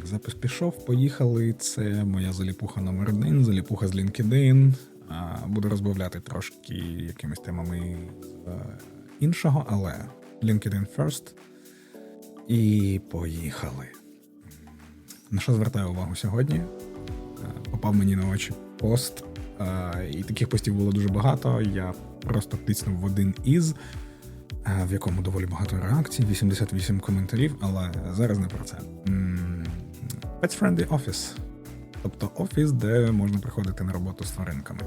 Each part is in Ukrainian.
Так, запис пішов, поїхали. Це моя заліпуха номер один, заліпуха з LinkedIn. Буду розбавляти трошки якимись темами е, іншого, але LinkedIn first. І поїхали. На що звертаю увагу сьогодні? Е, Попав мені на очі пост, е, і таких постів було дуже багато. Я просто тиснув в один із, в якому доволі багато реакцій, 88 коментарів, але зараз не про це. Pets Friendly Office. Тобто офіс, де можна приходити на роботу з тваринками.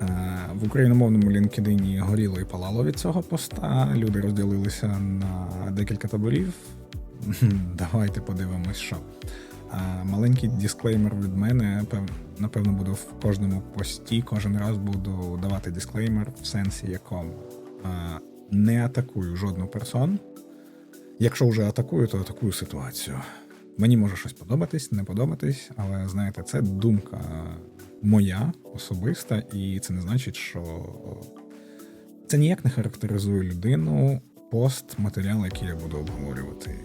Е, В україномовному LinkedIn горіло і палало від цього поста. Люди розділилися на декілька таборів. Давайте подивимось, що. Маленький дисклеймер від мене. Напевно, буду в кожному пості, кожен раз буду давати дисклеймер в сенсі, якому не атакую жодну персон. Якщо вже атакую, то атакую ситуацію. Мені може щось подобатись, не подобатись, але знаєте, це думка моя особиста, і це не значить, що це ніяк не характеризує людину, пост, матеріал, який я буду обговорювати.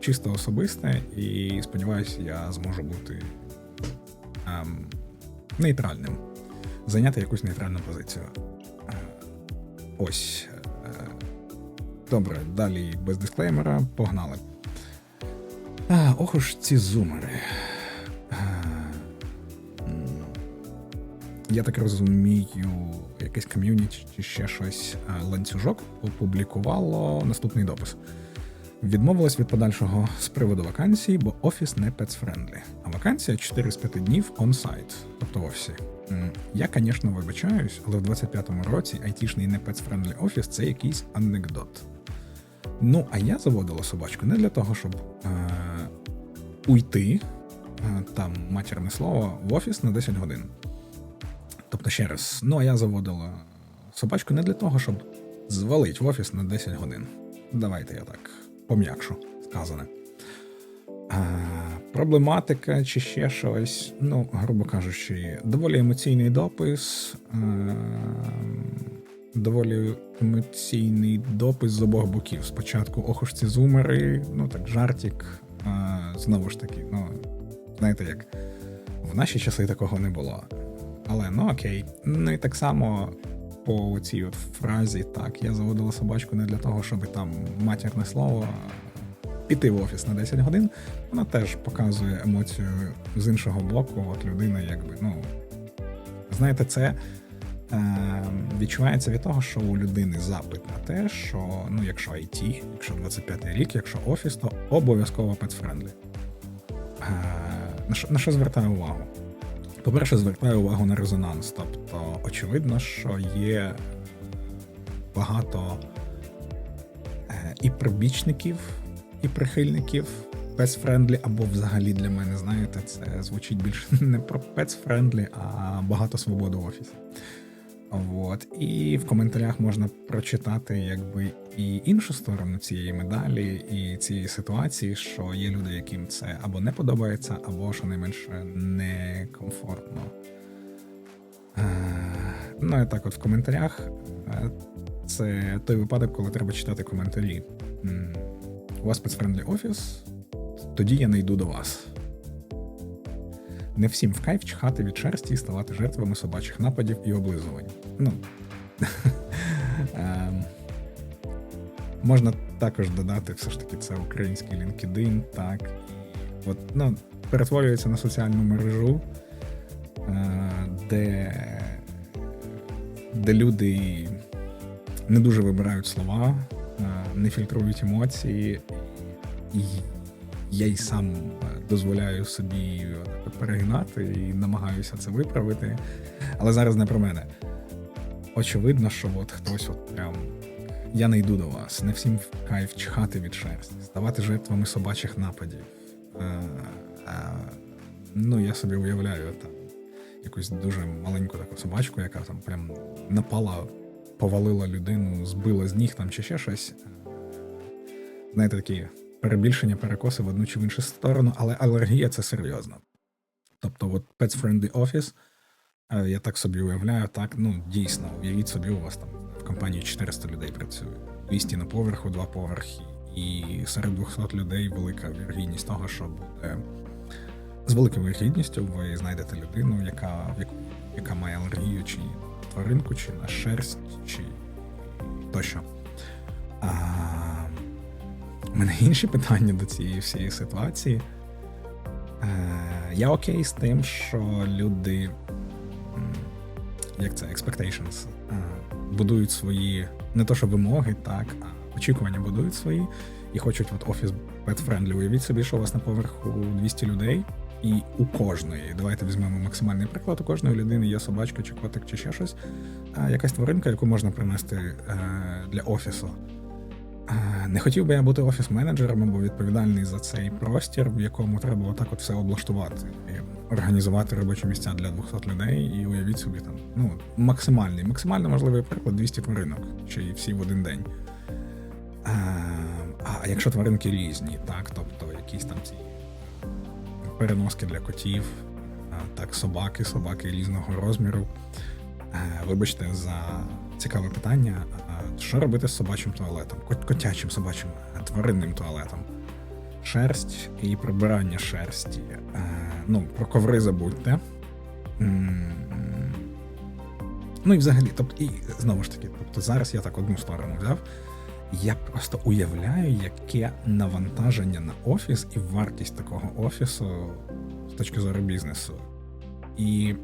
Чисто особисте, і сподіваюся, я зможу бути ем, нейтральним, зайняти якусь нейтральну позицію. Е, Ось. е, Добре, далі без дисклеймера, погнали. А, ох уж ці зумери. Я так розумію, якесь ком'юніті чи ще щось ланцюжок опублікувало наступний допис. Відмовилась від подальшого з приводу вакансій, бо офіс не pets-friendly. А вакансія 4 з 5 днів on-site, тобто в офісі. Я, звісно, вибачаюсь, але в 25-му році айтішний не pets-friendly офіс це якийсь анекдот. Ну, а я заводила собачку не для того, щоб е, уйти, е, там матірне слово, в офіс на 10 годин. Тобто, ще раз, ну а я заводила собачку не для того, щоб звалить в офіс на 10 годин. Давайте я так пом'якшу сказане. А, проблематика чи ще щось, ну, грубо кажучи, доволі емоційний допис. Е, доволі емоційний допис з обох боків. Спочатку ох уж ці зумери, ну так, жартік. А, знову ж таки, ну, знаєте як, в наші часи такого не було. Але ну окей. Ну і так само по цій от фразі, так, я заводила собачку не для того, щоб там матірне слово піти в офіс на 10 годин. Вона теж показує емоцію з іншого боку. От людина, якби, ну. Знаєте, це відчувається від того, що у людини запит на те, що ну, якщо IT, якщо 25-й рік, якщо офіс, то обов'язково пецфрендлі. Е, на, що, на звертаю увагу? По-перше, звертаю увагу на резонанс. Тобто, очевидно, що є багато е, і прибічників, і прихильників пецфрендлі, або взагалі для мене, знаєте, це звучить більше не про пецфрендлі, а багато свободи в офісі. От. І в коментарях можна прочитати якби і іншу сторону цієї медалі, і цієї ситуації, що є люди, яким це або не подобається, або щонайменше некомфортно. Е, Ну і так, от в коментарях е, це той випадок, коли треба читати коментарі. У вас спецфрендлі офіс, тоді я не йду до вас. Не всім в кайф чхати від шерсті і ставати жертвами собачих нападів і облизувань. Ну. ем, Можна також додати, все ж таки, це український LinkedIn, так. От, ну, перетворюється на соціальну мережу, е, де, де люди не дуже вибирають слова, е, не фільтрують емоції. І я й сам е, дозволяю собі от перегинати і намагаюся це виправити. Але зараз не про мене. Очевидно, що от хтось от прям. Я не йду до вас, не всім в кайф чхати від шерсті, ставати жертвами собачих нападів. Е, е, ну, я собі уявляю там якусь дуже маленьку таку собачку, яка там прям напала, повалила людину, збила з ніг там чи ще щось. Знаєте, такі перебільшення, перекоси в одну чи в іншу сторону, але алергія це серйозно. Тобто, от Pets Friendly Office, е, я так собі уявляю, так, ну дійсно, уявіть собі, у вас там в компанії 400 людей працює, 200 на поверху, два поверхи, і серед 200 людей велика вірогідність того, що буде з великою вірогідністю ви знайдете людину, яка, яка має алергію чи тваринку, чи на шерсть, чи тощо. Мене інші питання до цієї всієї ситуації. Е, я окей з тим, що люди, як це, expectations, е, будують свої не то, що вимоги, так, а очікування будують свої і хочуть от офіс pet friendly. Уявіть собі, що у вас на поверху 200 людей, і у кожної, давайте візьмемо максимальний приклад, у кожної людини є собачка чи котик, чи ще щось, якась тваринка, яку можна принести е, для офісу. Е, Не хотів би я бути офіс-менеджером або відповідальний за цей простір, в якому треба отак от все облаштувати, і організувати робочі місця для 200 людей, і уявіть собі там ну максимальний, максимально можливий приклад 200 тваринок, чи всі в один день. Е, А якщо тваринки різні, так, тобто якісь там ці переноски для котів, е, так, собаки, собаки різного розміру. Вибачте за цікаве питання. Що робити з собачим туалетом? Котячим собачим е, тваринним туалетом? Шерсть і прибирання шерсті. Е, Ну, про коври забудьте. Ну і взагалі, тобто, і знову ж таки, тобто зараз я так одну сторону взяв. Я просто уявляю, яке навантаження на офіс і вартість такого офісу з точки зору бізнесу. І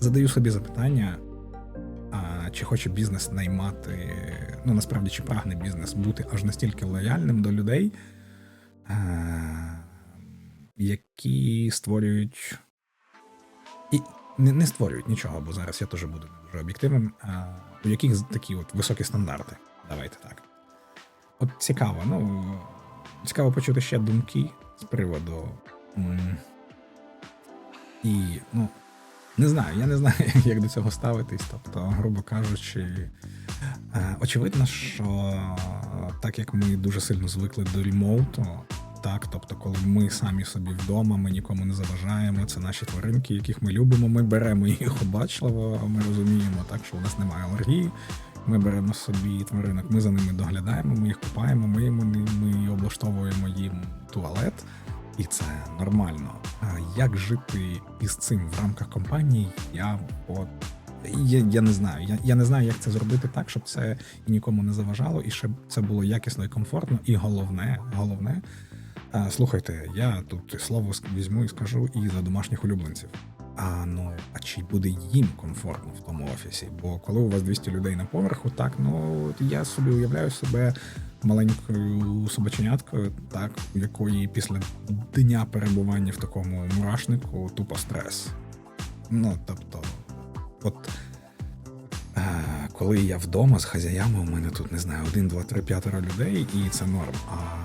задаю собі запитання: чи хоче бізнес наймати, ну насправді чи прагне бізнес бути аж настільки лояльним до людей, які створюють. І не, не створюють нічого, бо зараз я теж буду дуже об'єктивним. У яких такі от високі стандарти. Давайте так. От цікаво, ну цікаво почути ще думки з приводу. І, ну, не знаю, я не знаю, як до цього ставитись. Тобто, грубо кажучи, е, очевидно, що так як ми дуже сильно звикли до ремоуту, так, тобто, коли ми самі собі вдома, ми нікому не заважаємо, це наші тваринки, яких ми любимо, ми беремо їх обачливо, ми розуміємо так, що у нас немає алергії. Ми беремо собі тваринок, ми за ними доглядаємо, ми їх купаємо, миємо, ми облаштовуємо їм туалет, і це нормально. А як жити із цим в рамках компанії? Я от я, я не знаю. Я, я не знаю, як це зробити так, щоб це нікому не заважало, і щоб це було якісно і комфортно. І головне, головне, а, слухайте, я тут слово візьму і скажу і за домашніх улюбленців. А ну, а чи буде їм комфортно в тому офісі? Бо коли у вас 200 людей на поверху, так ну я собі уявляю себе маленькою собаченяткою, так, у якої після дня перебування в такому мурашнику тупо стрес. Ну, тобто, от е, коли я вдома з хазяями, у мене тут не знаю, один, два, три, п'ятеро людей, і це норм. А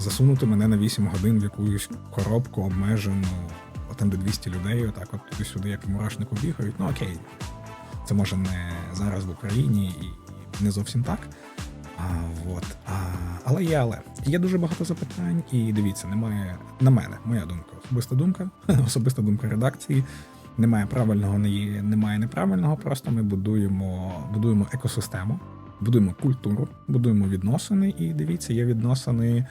засунути мене на 8 годин в якусь коробку обмежену, там де 200 людей, отак от туди-сюди, як в мурашнику бігають, ну окей. Це може не зараз в Україні і не зовсім так. А, от, але є, але є дуже багато запитань, і дивіться, немає на мене, моя думка, особиста думка, особиста думка редакції. Немає правильного, немає неправильного. Просто ми будуємо, будуємо екосистему, будуємо культуру, будуємо відносини. І дивіться, є відносини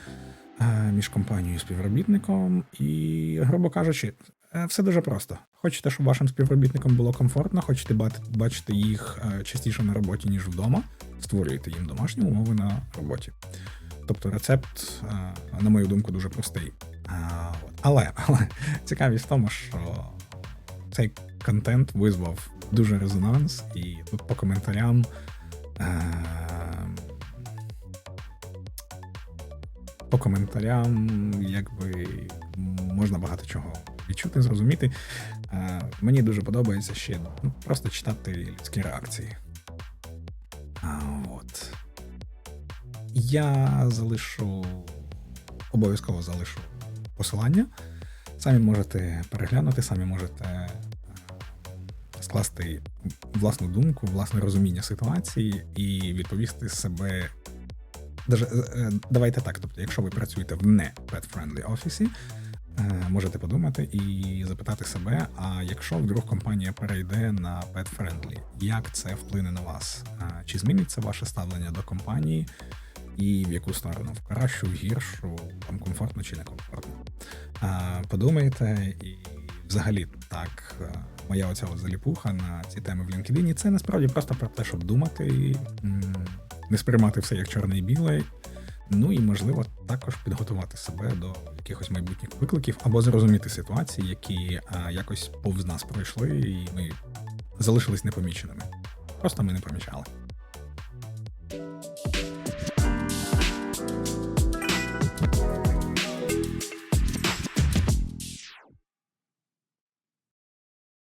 е, між компанією і співробітником. І, грубо кажучи, е, все дуже просто. Хочете, щоб вашим співробітникам було комфортно, хочете бачити їх е, частіше на роботі, ніж вдома, створюєте їм домашні умови на роботі. Тобто рецепт, е, на мою думку, дуже простий. Але, але цікавість в тому, що цей контент визвав дуже резонанс, і тут по коментарям. Е, по коментарям, якби можна багато чого відчути, зрозуміти. Е, мені дуже подобається ще ну, просто читати людські реакції. Я залишу, обов'язково залишу посилання. Самі можете переглянути, самі можете е, скласти власну думку, власне розуміння ситуації і відповісти себе. Даже, е, давайте так, тобто, якщо ви працюєте в не pet-friendly офісі, е, можете подумати і запитати себе: а якщо вдруг компанія перейде на pet-friendly, як це вплине на вас? Е, Чи зміниться ваше ставлення до компанії? І в яку сторону, в кращу, в гіршу, вам комфортно чи не комфортно. Подумайте, і взагалі так, е, моя оця заліпуха на ці теми в LinkedIn, це насправді просто про те, щоб думати, м, не сприймати все як чорне і біле. Ну і можливо також підготувати себе до якихось майбутніх викликів або зрозуміти ситуації, які а, якось повз нас пройшли, і ми залишились непоміченими. Просто ми не помічали.